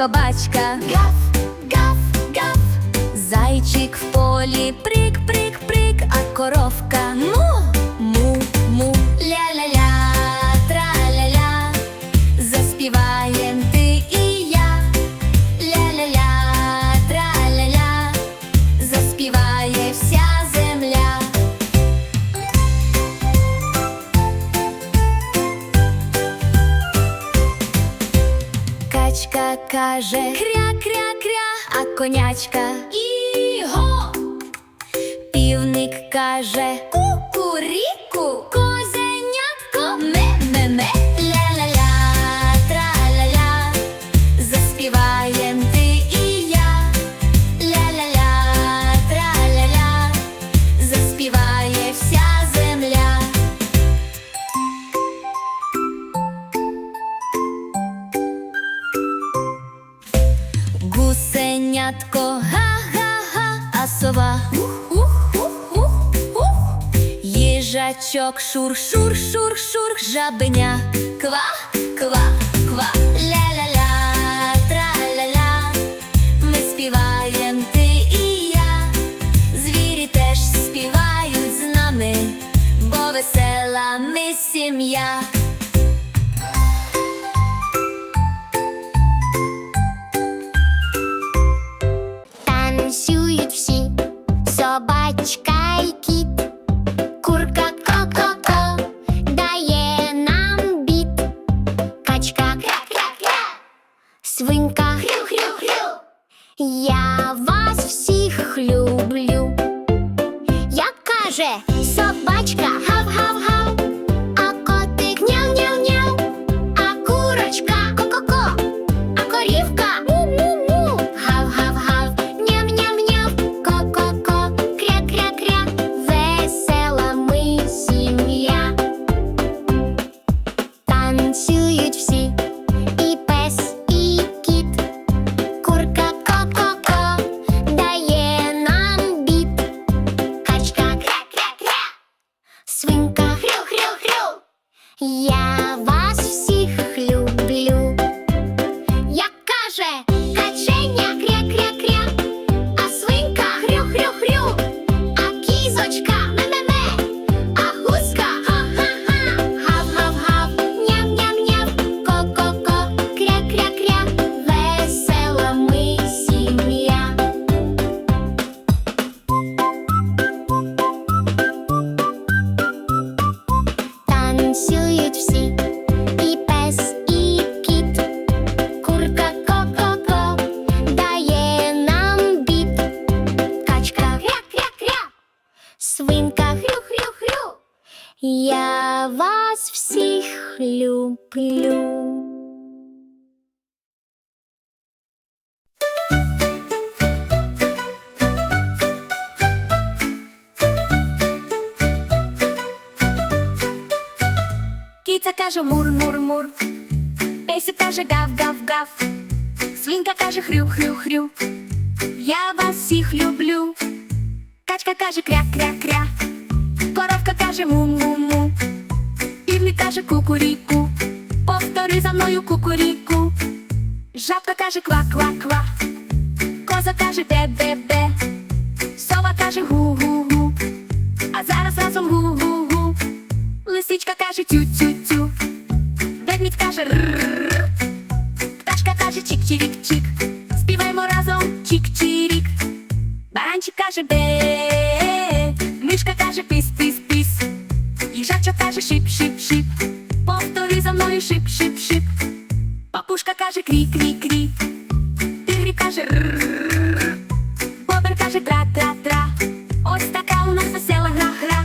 собачка, Каже. Кря-кря-кря, а конячка Їжачок шур-шур-шур-шур, жабеня. Ква-ква-ква, ля-ля-ля, траля-ля, ми співаєм ти і я, звірі теж співають з нами, бо весела ми сім'я. танцюють всі, Я вас люблю. Киця каже мур-мур-мур, Песик каже гав-гав-гав, Свинка каже хрю-хрю-хрю, Я вас всіх люблю. Качка каже кря-кря-кря, Коровка каже му-му-му, Півник каже кукуріку, Повтори за мною кукуріку. Жабка каже ква-ква-ква, Коза каже бе-бе-бе, Сова каже гу-гу-гу, А зараз разом гу-гу-гу. Лисичка каже тю-тю-тю, ведмідь каже р. Пташка каже чик-чирік-чик, співаємо разом чик-чирік. Баранчик каже бе, мишка каже піс-піс-піс, їжачок каже шип-шип-шип, повтори за мною шип-шип-шип. Папушка каже крі-крі-крі, тигрі каже р. Бобер каже тра-тра-тра, ось така у нас весела гра-гра.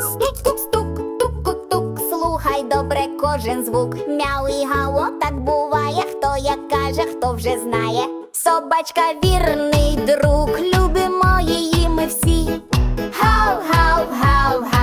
Стук-стук-стук, тук-тук-тук, слухай добре кожен звук. Мяу і гало, так буває, хто як каже, хто вже знає. Собачка вірний друг, любимо її ми всі. Гав, гав, гав, гав.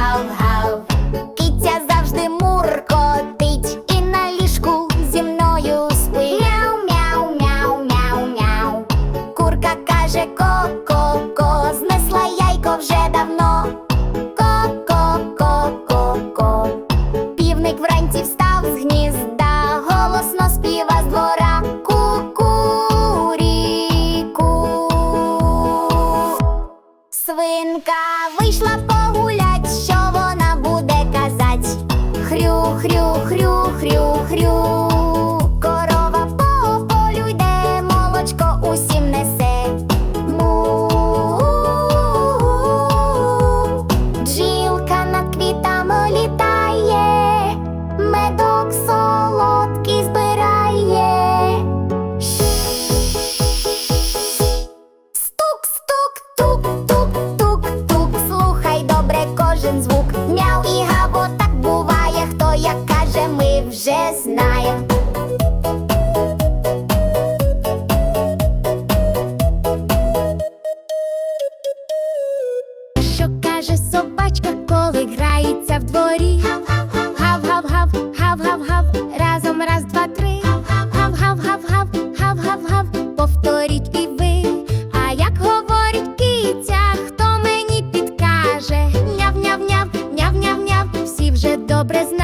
не. Що каже собачка, коли грається в дворі? Гав-гав-гав, гав-гав-гав, разом раз, два, три. Гав-гав-гав, гав-гав-гав, повторіть і. А як говорить киця, хто мені підкаже? Няв-няв-няв, няв-няв-няв, всі вже добре знають.